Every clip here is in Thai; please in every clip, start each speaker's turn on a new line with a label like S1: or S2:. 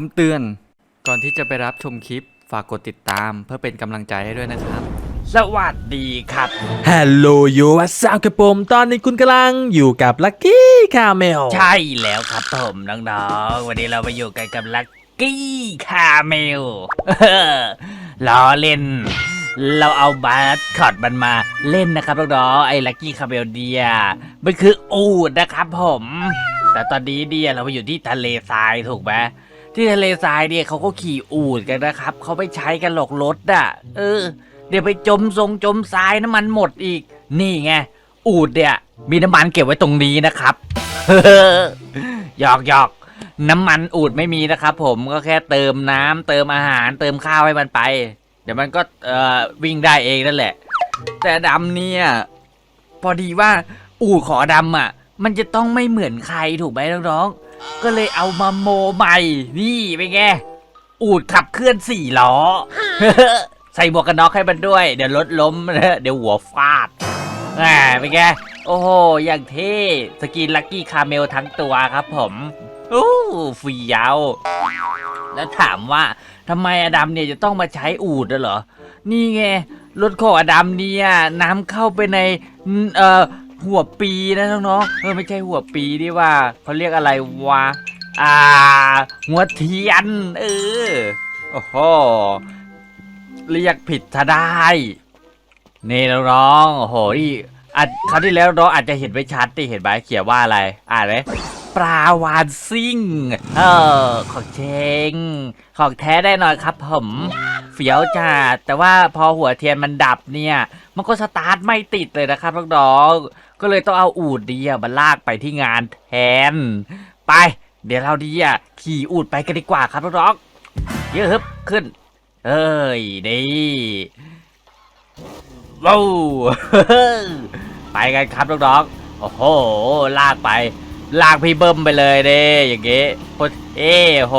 S1: คำเตือน ก่อนที่จะไปรับชมคลิป ฝากกดติดตามเพื่อเป็นกำลังใจให้ด้วยนะครับ
S2: สวัสดีครับ
S3: ฮัลโหลโยวัสดีครับผมตอนนี้คุณกำลังอยู่กับลักกี้คาเมล
S2: ใช่แล้วครับผมน้องๆ วันนี้เรามาอยู่กันกับลักกี้คาเมลล้อเล่น เราเอาบาสคอตมันมาเล่นนะครับน้องๆไอ้ลักกี้คาเมลเดียมันคืออูดนะครับผม แต่ตอนนี้เดียเรามาอยู่ที่ทะเลทรายถูกไหม ที่ทะเลทรายเนี่ยเขาก็ขี่อูดกันนะครับเขาไม่ใช้กันหรอกรถอะ เออ เดี๋ยวไปจมทรงจมทรายน้ำมันหมดอีก นี่ไงอูดเนี่ย มีน้ำมันเก็บไว้ตรงนี้นะครับหยอกหยอกน้ำมันอูดไม่มีนะครับ ผมก็แค่เติมน้ำเติมอาหาร เติมข้าวให้มันไป เดี๋ยวมันก็เอ่อวิ่งได้เองนั่นแหละ แต่ดำเนี่ย พอดีว่าอูดขอดำอะ มันจะต้องไม่เหมือนใครถูกไหมน้องๆ ก็เลยเอามาโมใหม่ นี่เป็นไง อูดขับเคลื่อนสี่ล้อ ใส่หมวกกันน็อกให้มันด้วย เดี๋ยวรถล้มเดี๋ยวหัวฟาดแหมเป็นไง โอ้โห อย่างเท่ สกินลักกี้คาเมลทั้งตัวครับผมโอ้ฟรียาว แล้วถามว่าทำไมอดัมเนี่ยจะต้องมาใช้อูดด้วยเหรอ นี่ไง รถของอดัมเนี่ยน้ำเข้าไปในอืมเอ่อ หัวปีนะน้องๆเออไม่ใช่หัวปีนี่ว่าเขาเรียกอะไรวะอ่า หัวเทียน เออโอ้โหเรียกผิดซะได้นี่น้องๆโอ้โหที่อะคราวที่แล้วน้องอาจจะเห็นไม่ชัดที่เห็นไหมเขียนว่าอะไร อ่านเลย ปลาวานซิ่ง เออ ของเชง ของแท้ได้หน่อยครับผมเฟี้ยวจัดแต่ว่าพอหัวเทียนมันดับเนี่ย มันก็สตาร์ทไม่ติดเลยนะครับน้องๆก็เลยต้องเอาอูดดีอะมาลากไปที่งานแทน ไป เดี๋ยวเราดีอะขี่อูดไปกันดีกว่าครับน้องๆเยอะฮึบขึ้น เอ้ยดีว้าวไปกันครับน้องๆโอ้โห ลากไป ลากพี่เบิ้มไปเลยเด้อย่างเงี้ยโคตรเอ้โห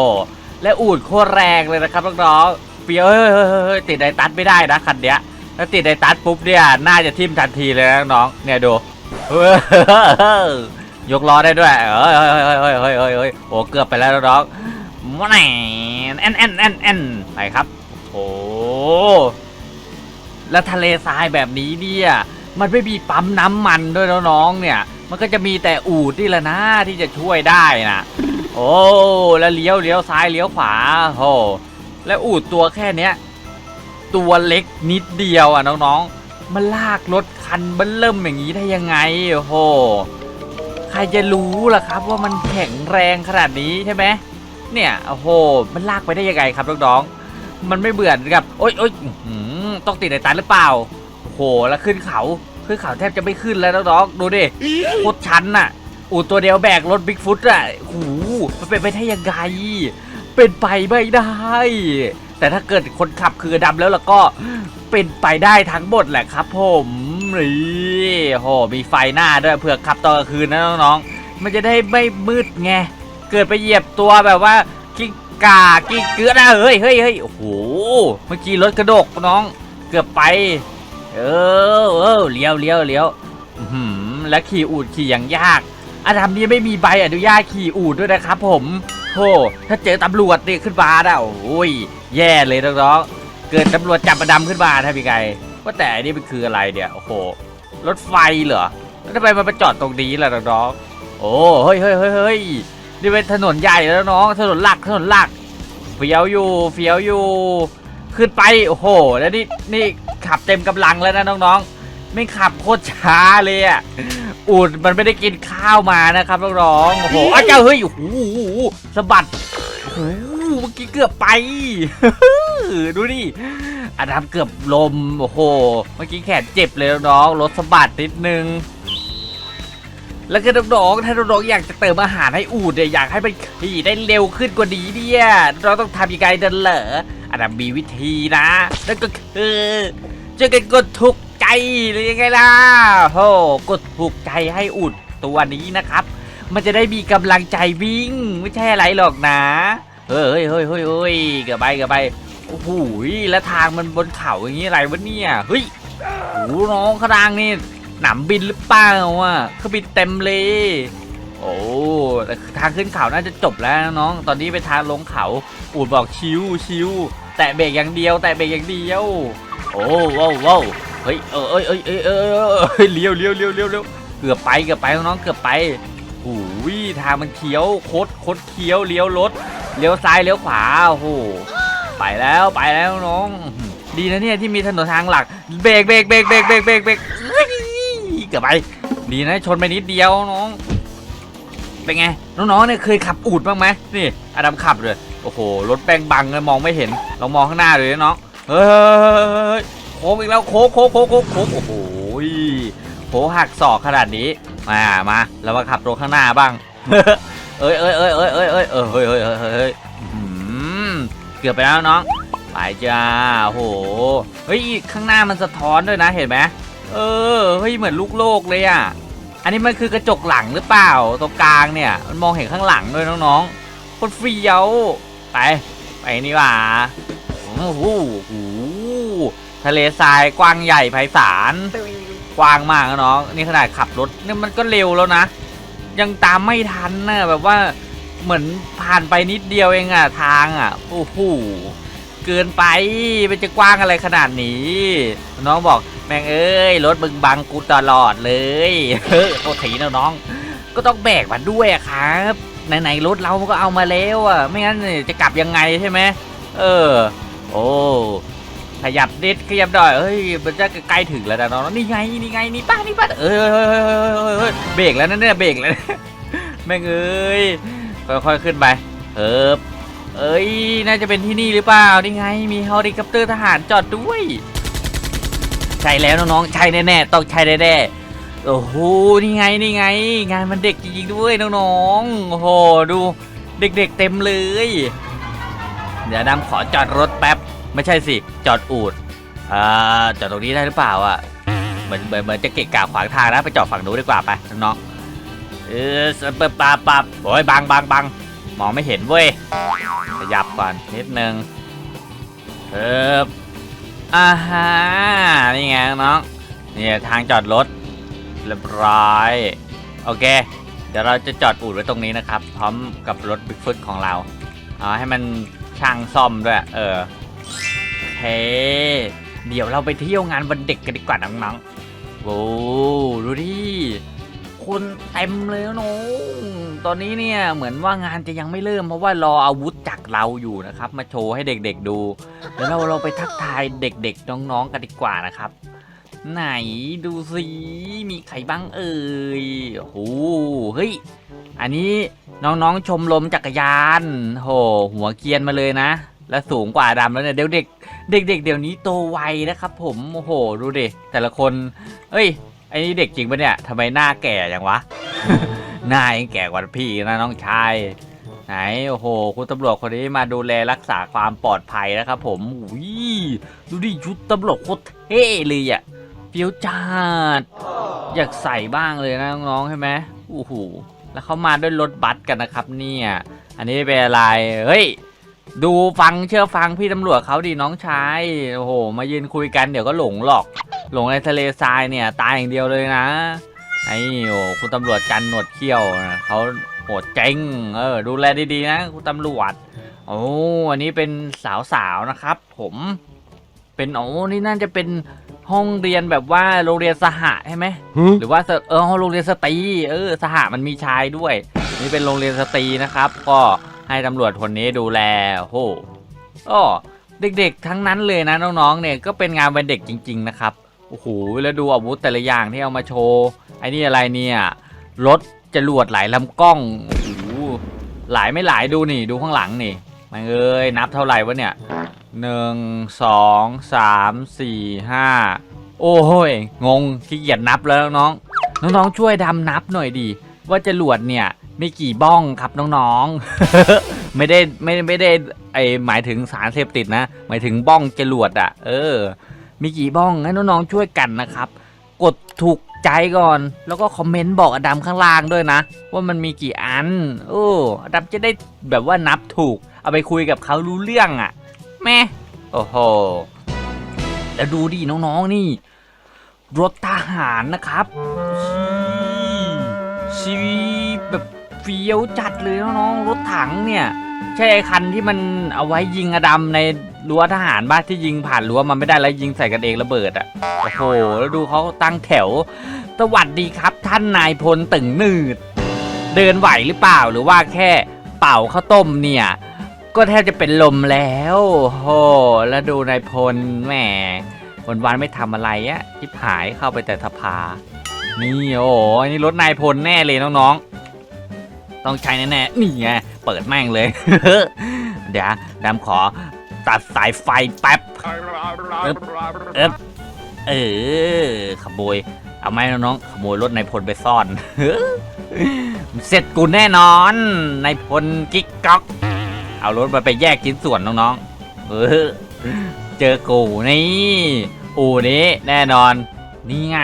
S2: และอูดโคตรแรงเลยนะครับน้องๆเปียเฮ้ยเฮ้ยเฮ้ยเฮ้ยติดไดตัดไม่ได้นะคันเนี้ยถ้าติดไดตัดปุ๊บเนี่ยน่าจะทิ่มทันทีเลยนะน้องๆเนี่ยดูเฮ้ยยกล้อได้ด้วยเฮ้ยเฮ้ยเฮ้ยเฮ้ยเฮ้ยเฮ้ยโอ้เกือบไปแล้วน้องๆแหวนแอนแอนแอนแอนไปครับโอ้แล้วทะเลทรายแบบนี้เนี่ยมันไม่มีปั๊มน้ำมันด้วยน้องๆเนี่ย มันก็จะมีแต่อูดนี่แหละนะที่จะช่วยได้นะโอ้แล้วเลี้ยวเลี้ยวซ้ายเลี้ยวขวาโอ้แล้วอูดตัวแค่เนี้ยตัวเล็กนิดเดียวอะน้องๆ มันลากรถคันเบิ้ลเริ่มอย่างนี้ได้ยังไงโอ้โหใครจะรู้ล่ะครับว่ามันแข็งแรงขนาดนี้ใช่ไหมเนี่ยโอ้โหมันลากไปได้ยังไงครับน้องๆมันไม่เบื่อกับโอ๊ยโอ๊ยต้องติดในตันหรือเปล่าโอ้โหแล้วขึ้นเขา ขึ้นเขาแทบจะไม่ขึ้นแล้วน้องๆดูดิโคตรชันน่ะอูตัวเดียวแบกรถบิ๊กฟุตอะโอ้โหมันเป็นไปได้ยังไง เป็นไปไม่ได้ แต่ถ้าเกิดคนขับคือดำแล้วล่ะก็เป็นไปได้ทั้งหมดแหละครับ ผมนี่โหมีไฟหน้าด้วยเผื่อขับตอนกลางคืนนะน้องๆ มันจะได้ไม่มืดไง เกิดไปเหยียบตัวแบบว่ากิ้งกากิ้งเกลือนะเฮ้ยเฮ้ยเฮ้ยโอ้โห เมื่อกี้รถกระดกน้อง เกือบไป เออเออเลี้ยวเลี้ยวเลี้ยวหือและขี่อูดขี่อย่างยากอาดัมนี่ไม่มีใบอนุญาตขี่อูดด้วยนะครับผมโธ่ถ้าเจอตำรวจนี่ขึ้นมาน่ะโอ้ยแย่เลยน้องๆเกิดตำรวจจับประดำขึ้นมาทำยังไงว่าแต่นนี้มันคืออะไรเนี่ยโอ้โหรถไฟเหรอแล้วทำไมมันมาจอดตรงนี้ล่ะน้องๆโอ้เฮ้ยเฮ้ยเฮ้ยเฮ้ยนี่เป็นถนนใหญ่แล้วน้องถนนหลักถนนหลักเฟี้ยวอยู่เฟี้ยวอยู่ขึ้นไปโอ้โหแล้วนี่นี่ ขับเต็มกำลังแล้วนะน้องๆ ไม่ขับโคตรช้าเลยอะอูดมันไม่ได้กินข้าวมานะครับน้องๆโอ้โหอ้าวเจ้าเฮ้ยโอ้โหสะบัดโอ้โหเมื่อกี้เกือบไปดูดิอาดัมเกือบลมโอ้โห เมื่อกี้แขนเจ็บเลยน้องๆรถสะบัดนิดนึงแล้วก็น้องๆถ้าน้องๆอยากจะเติมอาหารให้อูดเนี่ยอยากให้มันขี่ได้เร็วขึ้นกว่านี้เนี่ย เราต้องทำยังไงเดินเหรออาดัมมีวิธีนะ นั่นก็คือ จะกันกดถูกใจหรือยังไงล่ะโหกดถูกใจให้อูดตัวนี้นะครับ มันจะได้มีกำลังใจวิ่ง ไม่ใช่อะไรหรอกนะเฮ้ยเฮ้ยเฮ้ยเฮ้ยเกือบไปเกือบไปโอ้โหแล้วทางมันบนเขาอย่างนี้อะไรวะเนี่ยเฮ้ยโอ้น้องข้างล่างนี่หนามบินหรือเปล่าอะเครื่องบินเต็มเลย โอ้แต่ทางขึ้นเขาน่าจะจบแล้วน้อง ตอนนี้เป็นทางลงเขาอูดบอกชิวชิวแตะเบรกอย่างเดียว แตะเบรกอย่างเดียว อ้ว้าวว้าวเฮ้ยเออเอ้ยเอ้ยเอ้ยเอ้ยเอ้ยเอ้ยเลี้ยวเลี้ยวเลี้ยวเลี้ยวเลี้ยวเกือบไปเกือบไปน้องเกือบไปหูยทางมันเคี้ยวโคดโคดเคี้ยวเลี้ยวรถเลี้ยวซ้ายเลี้ยวขวาโอ้โหไปแล้วไปแล้วน้อง ดีนะเนี่ยที่มีถนนทางหลักเบรกเบรกเบรกเบรกเบรกเบรกเบรกเกือบไปดีนะชนไปนิดเดียวน้องเป็นไงน้องๆเนี่ยเคยขับอูดบ้างไหมนี่อดัมขับเลยโอ้โหรถแป้งบังเลยมองไม่เห็นลองมองข้างหน้าเลยนะน้อง เฮ้ยโค้งอีกแล้วโค้งโค้งโค้งโค้งโค้งโอ้โหโหหักศอกขนาดนี้มามาเรามาขับรถข้างหน้าบ้างเอ้ยเอ้ยเอ้ยเอ้ยเอ้ยเอ้ยเอ้ยเฮ้ยเฮ้ยเฮ้ยเฮ้ยเกือบไปแล้วน้องไปจ้าโหเฮ้ยข้างหน้ามันสะท้อนด้วยนะเห็นไหมเออเฮ้ยเหมือนลูกโลกเลยอะอันนี้มันคือกระจกหลังหรือเปล่าตรงกลางเนี่ย มันมองเห็นข้างหลังด้วยน้องๆคตรเฟี้ยวไปไปนี่ว่า โอ้โหโอ้โหทะเลทรายกว้างใหญ่ไพศาลกว้างมากนะน้องนี่ขนาดขับรถเนี่ยมันก็เร็วแล้วนะ ยังตามไม่ทันนะแบบว่าเหมือนผ่านไปนิดเดียวเองอะทางอะโอ้โหเกินไปมันจะกว้างอะไรขนาดนี้ น้องบอกแม่งเอ้ยรถมึงบังกูตลอดเลยเฮ้ยโทษทีนะน้อง ก็ต้องแบกมาด้วยอะครับไหนๆรถเราก็เอามาแล้วอะไม่งั้นเนี่ยจะกลับยังไงใช่ไหมเออ โอ้ขยับนิดขยับหน่อยเฮ้ยมันจะใกล้ถึงแล้วนะน้องนี่ไงนี่ไงนี่ป้านี่ป้าเอ้ยเฮ้ยเฮ้ยเฮ้ยเฮ้ยเฮ้ยเบรกแล้วนะเนี่ยเบรกแล้วแม่งเอ้ยค่อยๆขึ้นไปเอิบเอ้ยน่าจะเป็นที่นี่หรือเปล่านี่ไง มีเฮลิคอปเตอร์ทหารจอดด้วยใช่แล้วน้องๆใช่แน่ๆต้องใช่แน่ๆโอ้โหนี่ไงนี่ไง งานมันเด็กจริงๆด้วยน้องๆโอ้โหดูเด็กๆเต็มเลย เดี๋ยวดำขอจอดรถแป๊บ ไม่ใช่สิ จอดอูดอ่าจอดตรงนี้ได้หรือเปล่าอะเหมือนเหมือนเหมือนจะเกะกะขวางทางนะไปจอดฝั่งนู้นดีกว่าไปน้องเออสเปบปับปับโอ้ยบังบังบังมองไม่เห็นเว้ยขยับก่อนนิดนึงเอออ่าฮะนี่ไงน้องเนี่ยทางจอดรถเรียบร้อยโอเค เดี๋ยวเราจะจอดอูดไว้ตรงนี้นะครับ พร้อมกับรถบิ๊กฟุตของเราเอาให้มัน ช่างซ่อมด้วยเออโอเค เดี๋ยวเราไปเที่ยวงานวันเด็กกันดีกว่าน้องๆโว้ดูดิคนเต็มเลยนะน้องตอนนี้เนี่ยเหมือนว่างานจะยังไม่เริ่มเพราะว่ารออาวุธจากเราอยู่นะครับ มาโชว์ให้เด็กๆดู แล้วเราเราไปทักทายเด็กๆน้องๆกันดีกว่านะครับ ไหนดูสิมีใครบ้างเอ่ยโอ้โหเฮ้ยอันนี้ น้องๆชมรมจักรยาน โห หัวเกียนมาเลยนะ และสูงกว่าดำแล้วเนี่ยเดี๋ยวเด็กเด็กๆเดี๋ยวนี้โตไวนะครับ ผมโอ้โหดูดิแต่ละคน เอ้ยไอ้นี่เด็กจริงปะเนี่ยทำไมหน้าแก่อย่างวะหน้ายังแก่กว่าพี่นะน้องชายไหนโอ้โห คุณตำรวจคนนี้มาดูแลรักษาความปลอดภัยนะครับผมอุ้ยดูดิชุดตำรวจโคตรเท่เลยอะเฟี้ยวจัดอยากใส่บ้างเลยนะน้องๆใช่ไหมโอ้โห แล้วเขามาด้วยรถบัสกันนะครับ เนี่ย อันนี้เป็นอะไร เฮ้ย ดูฟังเชื่อฟังพี่ตำรวจเขาดีน้องชาย โอ้โห มายืนคุยกันเดี๋ยวก็หลงหรอก หลงในทะเลทรายเนี่ย ตายอย่างเดียวเลยนะ ไอ้โอ้คุณตำรวจจันหนวดเขี้ยวนะเขาโหดเจ๋ง เออ ดูแลดีๆนะคุณตำรวจ โอ้อันนี้เป็นสาวๆนะครับ ผม เป็นโอ้นี่น่าจะเป็น ห้องเรียนแบบว่าโรงเรียนสหะใช่ไหมหรือว่าสเออโรงเรียนสตรีเออสหะมันมีชายด้วย นี่เป็นโรงเรียนสตรีนะครับ ก็ให้ตำรวจคนนี้ดูแลโอ้โหก็เด็กๆ ทั้งนั้นเลยนะน้องๆ เนี่ยก็เป็นงานวันเด็กจริง ๆ นะครับโอ้โหแล้วดูอาวุธแต่ละอย่างที่เอามาโชว์ไอ้นี่อะไรเนี่ยรถจรวดหลายลำกล้องโอ้โหหลายไม่หลายดูนี่ดูข้างหลังนี่มันเอ้ยนับเท่าไหร่วะเนี่ย หนึ่งสองสามสี่ห้าโอ้โหยงงขี้เกียจนับแล้วน้องน้องๆช่วยดำนับหน่อยดีว่าจรวดเนี่ยมีกี่บ้องครับน้องๆ ไม่ได้ไม่ได้ไม่ได้ไอหมายถึงสารเสพติดนะ หมายถึงบ้องจรวดอะเออ มีกี่บ้องให้น้องๆช่วยกันนะครับ กดถูกใจก่อน แล้วก็คอมเมนต์บอกอดัมข้างล่างด้วยนะ ว่ามันมีกี่อัน โอ้อดัมจะได้แบบว่านับถูก เอาไปคุยกับเขารู้เรื่องอะ แม่โอ้โหแล้วดูดิน้องๆนี่ รถทหารนะครับชีแบบเฟี้ยวจัดเลยน้องๆรถถังเนี่ยใช่ไอ้คันที่มันเอาไว้ยิงอดัมในรั้วทหารบ้านที่ยิงผ่านรั้วมันไม่ได้แล้วยิงใส่กันเองระเบิดอะโอ้โหแล้วดูเขาตั้งแถว สวัสดีครับท่านนายพลตึงหนืด เดินไหวหรือเปล่าหรือว่าแค่เป่าข้าวต้มเนี่ย ก็แทบจะเป็นลมแล้วโหแล้วดูนายพลแหมวันวันๆไม่ทำอะไรอะทิบหายเข้าไปแต่สภา นี่โอ้โหอันนี่รถนายพลแน่เลยน้องๆ ต้องใช้แน่ๆนี่ไงเปิดแม่งเลย เดี๋ยวดำขอตัดสายไฟแป๊บเอ๊บเออขโมยเอาไหมน้องๆขโมยรถนายพลไปซ่อนเสร็จกูแน่นอนนายพลกิ๊กก๊อก เอารถมาไปแยกชิ้นส่วนน้องๆ เออ เจอกูนี่ อูนี้แน่นอน นี่ไง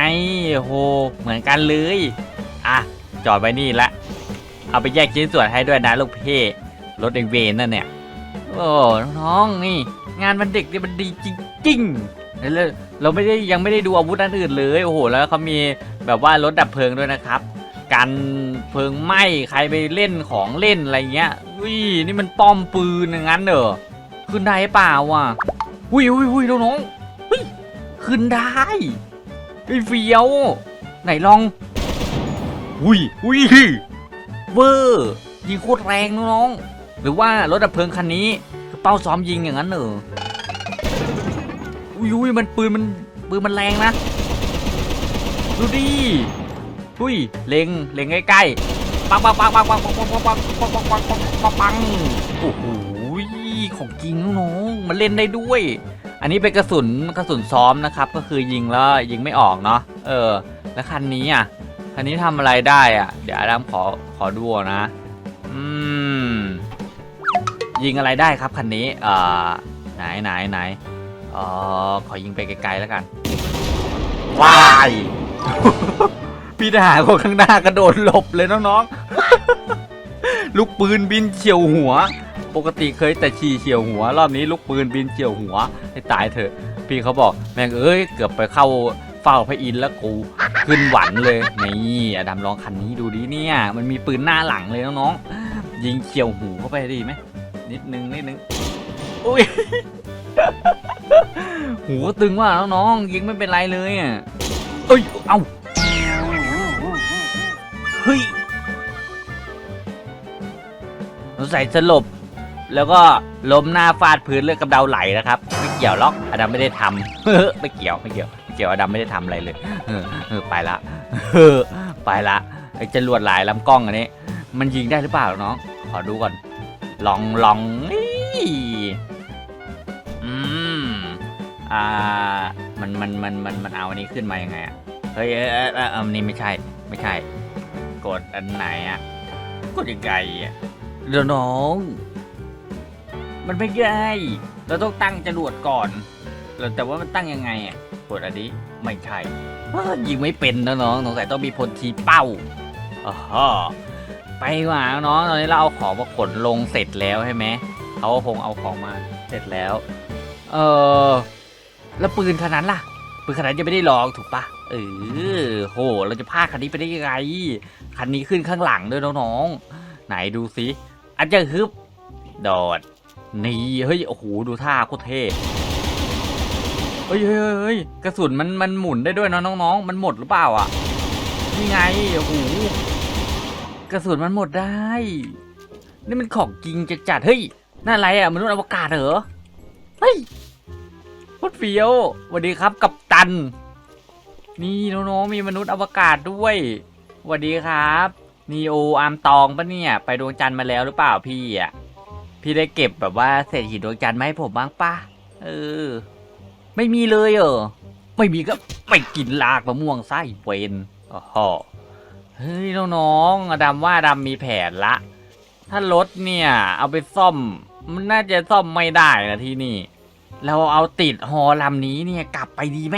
S2: โหเหมือนกันเลย อะ จอดไว้นี่ละ เอาไปแยกชิ้นส่วนให้ด้วยนะลูกพี่รถเองเวนนั่นเนี่ย โอ้น้องๆนี่ งานวันเด็กเนี่ยมันดีจริงๆแล้วเราไม่ได้ยังไม่ได้ดูอาวุธอันอื่นเลย โอ้โห แล้วเขามีแบบว่ารถดับเพลิงด้วยนะครับกันเพลิงไหม้ใครไปเล่นของเล่นอะไรเงี้ย อุ้ยนี่มันป้อมปืนอย่างนั้นเหรอขึ้นได้เปล่าวะอุ้ยอุ้ยอุ้ยน้องๆเฮ้ยขึ้นได้ไอ้เฟียว ไหนลอง อุ้ยอุ้ยเวอร์ยิงโคตรแรงน้องหรือว่ารถดับเพลิงคันนี้คือเป้าซ้อมยิงอย่างนั้นเหรออุ้ยอุ้ยมันปืนมันปืนมันแรงนะ ดูดิอุ้ยเล็งเล็งใกล้ๆ ปังปังปังปังปังปังปังปังปังปังปังปังปังปังปังโอ้โหของจริงน้องมันเล่นได้ด้วย อันนี้เป็นกระสุนกระสุนซ้อมนะครับ ก็คือยิงแล้วยิงไม่ออกเนาะเออ แล้วคันนี้อะคันนี้ทำอะไรได้อะ เดี๋ยวอาดัมขอขอดูนะ อืม ยิงอะไรได้ครับคันนี้เอ่อไหนไหนไหนเอ่อขอยิงไปไกลๆแล้วกันว้าย พี่ทหารคนข้างหน้ากระโดดหลบเลยน้องๆ ลูกปืนบินเฉียวหัว ปกติเคยแต่ฉี่เฉียวหัว รอบนี้ลูกปืนบินเฉียวหัวให้ตายเถอะ พี่เขาบอกแม่งเอ้ยเกือบไปเข้าเฝ้าพระอินทร์แล้วกูขึ้นหวันเลยนี่อดัมลองคันนี้ดูดิเนี่ย มันมีปืนหน้าหลังเลยน้องๆยิงเฉียวหูเข้าไปดีไหมนิดนึงนิดนึงอุ้ยหูก็ตึงว่าน้องๆยิงไม่เป็นไรเลยอะเอ้ยเอ้า เฮ้ยสงสัยสลบ แล้วก็ล้มหน้าฟาดพื้นเลือดกำเดาไหลนะครับ ไม่เกี่ยวหรอกอดัมไม่ได้ทำไม่เกี่ยวไม่เกี่ยวไม่เกี่ยวอดัมไม่ได้ทำอะไรเลยเออเออไปละเออไปละไอ้จรวดหลายลำกล้องอันนี้ มันยิงได้หรือเปล่าน้องขอดูก่อน ลองลองนี่อืมอ่ามันมันมันมันมันเอาอันนี้ขึ้นมายังไงอะเฮ้ยเอยเอเออนนี้ไม่ใช่ไม่ใช่ กดอันไหนอะกดยังไงอะเดี๋ยวน้อง มันไม่ได้ เราต้องตั้งจรวดก่อนแล้วแต่ว่ามันตั้งยังไงอะกดอันนี้ไม่ใช่เอ้อยิงไม่เป็นนะน้องสงสัยต้องมีพลทีเป้าอ๋อไปดีกว่าน้องตอนนี้เราเอาของมาขนลงเสร็จแล้วใช่ไหมเขาก็คงเอาของมาเสร็จแล้ว เออแล้วปืนขนาดนั้นล่ะ ปืนขนาดนั้นยังไม่ได้ลองถูกปะ เออโห เราจะพลาดคันนี้ไปได้ยังไง คันนี้ขึ้นข้างหลังด้วยน้องๆ ไหนดูสิอาจจะฮึบโดดนี่เฮ้ย โอ้โห ดูท่าโคตรเท่เฮ้ยเฮ้ยเฮ้ยกระสุนมันมันหมุนได้ด้วยนะน้องๆ มันหมดหรือเปล่าอะ นี่ไง โอ้โห กระสุนมันหมดได้ นี่มันของจริงจะจัด เฮ้ยนั่นอะไรอะมนุษย์อวกาศเหรอ เฮ้ยโคตรเฟี้ยวสวัสดีครับ กัปตัน นี่น้องๆมีมนุษย์อวกาศด้วยสวัสดีครับนีโออาร์มตองปะเนี่ย ไปดวงจันทร์มาแล้วหรือเปล่าพี่อะ พี่ได้เก็บแบบว่าเศษหินดวงจันทร์มาให้ผมบ้างปะเออ ไม่มีเลยเหรอไม่มีก็ไปกินลากมะม่วงไส้เวนอ๋อเฮ้ยน้องๆอดัมว่าอดัมมีแผนละ ถ้ารถเนี่ย เอาไปซ่อม มันน่าจะซ่อมไม่ได้นะที่นี่ เราเอาติดฮอลำนี้เนี่ยกลับไปดีไหม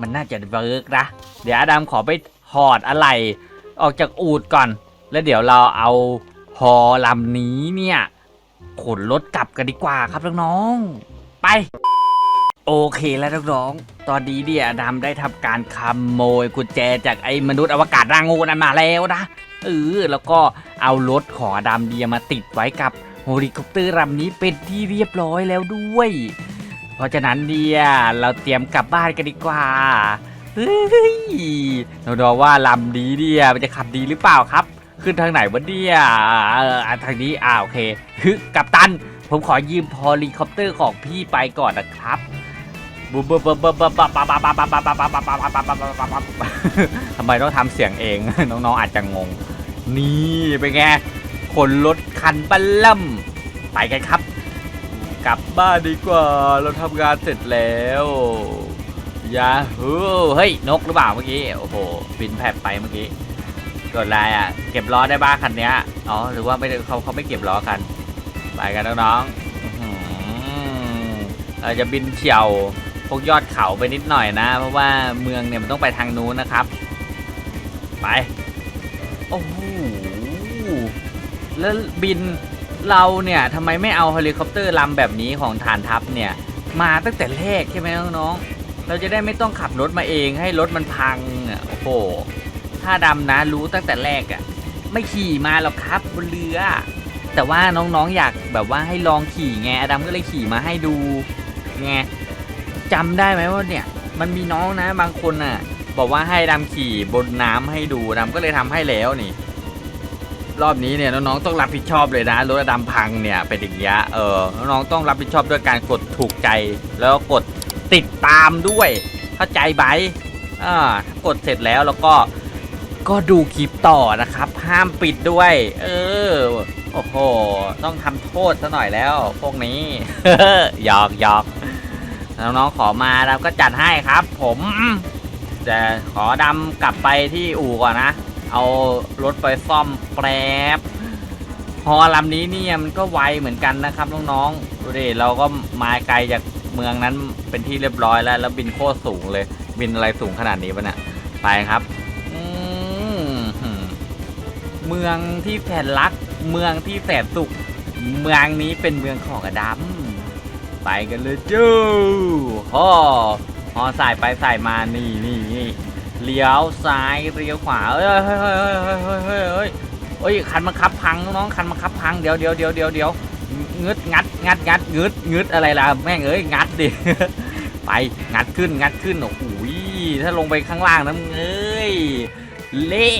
S2: มันน่าจะเวิร์กนะ เดี๋ยวอดัมขอไปถอดอะไร ออกจากอูดก่อน แล้วเดี๋ยวเราเอาฮอลำนี้เนี่ยขนรถกลับกันดีกว่าครับน้องๆไป โอเคแล้วน้องๆตอนนี้เนี่ยอดัมได้ทำการขโมยกุญแจจากไอ้มนุษย์อวกาศร่างงูนั้นมาแล้วนะเออแล้วก็เอารถของอดัมเดียมาติดไว้กับเฮลิคอปเตอร์ลำนี้เป็นที่เรียบร้อยแล้วด้วย เพราะฉะนั้นเนี่ยเราเตรียมกลับบ้านกันดีกว่าเฮ้ยนรองๆว่าลำดีเนี่ยมันจะขับดีหรือเปล่าครับ ขึ้นทางไหนวะเนี่ยอ่ทางนี้อ่าโอเคฮึกับตัน ผมขอยืมพอลีคอปเตอร์ของพี่ไปก่อนนะครับบูบบบบบบทำไมต้องทำเสียงเอง น้องๆอาจจะงง นี่เป็นไงขนรถคันบัลล่ำไปกันครับ กลับบ้านดีกว่า เราทำงานเสร็จแล้วยาฮูเฮ้ย นกหรือเปล่าเมื่อกี้ โอ้โห บินแผบไปเมื่อกี้กดอะไรอะ เก็บล้อได้บ้างคันเนี้ยอ๋อ หรือว่าไม่เขาเขาไม่เก็บล้อกัน ไปกันน้องๆเราจะบินเฉียวพวกยอดเขาไปนิดหน่อยนะ เพราะว่าเมืองเนี่ยมันต้องไปทางนู้นนะครับ ไป โอ้โหแล้วบิน เราเนี่ยทำไมไม่เอาเฮลิคอปเตอร์ลำแบบนี้ของฐานทัพเนี่ยมาตั้งแต่แรกใช่ไหมน้องๆ เราจะได้ไม่ต้องขับรถมาเองให้รถมันพังอะโอ้โหถ้าดำนะรู้ตั้งแต่แรกอะไม่ขี่มาหรอกครับบนเรือ แต่ว่าน้องๆอยากแบบว่าให้ลองขี่ไงอดัมก็เลยขี่มาให้ดูไงจำได้ไหมว่าเนี่ยมันมีน้องนะบางคนอะบอกว่าให้ดำขี่บนน้ำให้ดูดำก็เลยทำให้แล้วนี่ รอบนี้เนี่ยน้องๆต้องรับผิดชอบเลยนะรถดำพังเนี่ยเป็นอย่างเงี้ยเออน้องๆต้องรับผิดชอบด้วยการกดถูกใจ แล้วกดติดตามด้วยเข้าใจไหมอ่ากดเสร็จแล้วแล้วก็ก็ดูคลิปต่อนะครับ ห้ามปิดด้วย เออโอ้โห ต้องทำโทษซะหน่อยแล้ว พวกนี้หยอกหยอกน้องๆขอมาเราก็จัดให้ครับ ผม แต่ขอดำกลับไปที่อู่ก่อนนะ เอารถไปซ่อมแป๊บฮอลำนี้เนี่ยมันก็ไวเหมือนกันนะครับน้องๆดูดิเราก็มาไกลจากเมืองนั้นเป็นที่เรียบร้อยแล้ว แล้วบินโคตรสูงเลย บินอะไรสูงขนาดนี้ปะเนี่ยไปครับอืมเมืองที่แสนรัก เมืองที่แสนสุข เมืองนี้เป็นเมืองของอดัมไปกันเลยจู้ฮ่อฮอสายไปสายมานี่นี่นี่ เลี้ยวซ้ายเลี้ยวขวาเอ้ยเฮ้ยเฮ้ยเฮ้ยเฮ้ยเฮ้ยเฮ้ยเฮ้ยคันมังคับพังน้องคันมังคับพังเดี๋ยวเดี๋ยวเดี๋ยวเดี๋ยวเดี๋ยวงึดงัดงัดงัดงึดงึดอะไรล่ะแม่งเอ้ยงัดดิไปงัดขึ้นงัดขึ้นโอ้โหถ้าลงไปข้างล่างนะมึงเอ้ยเละ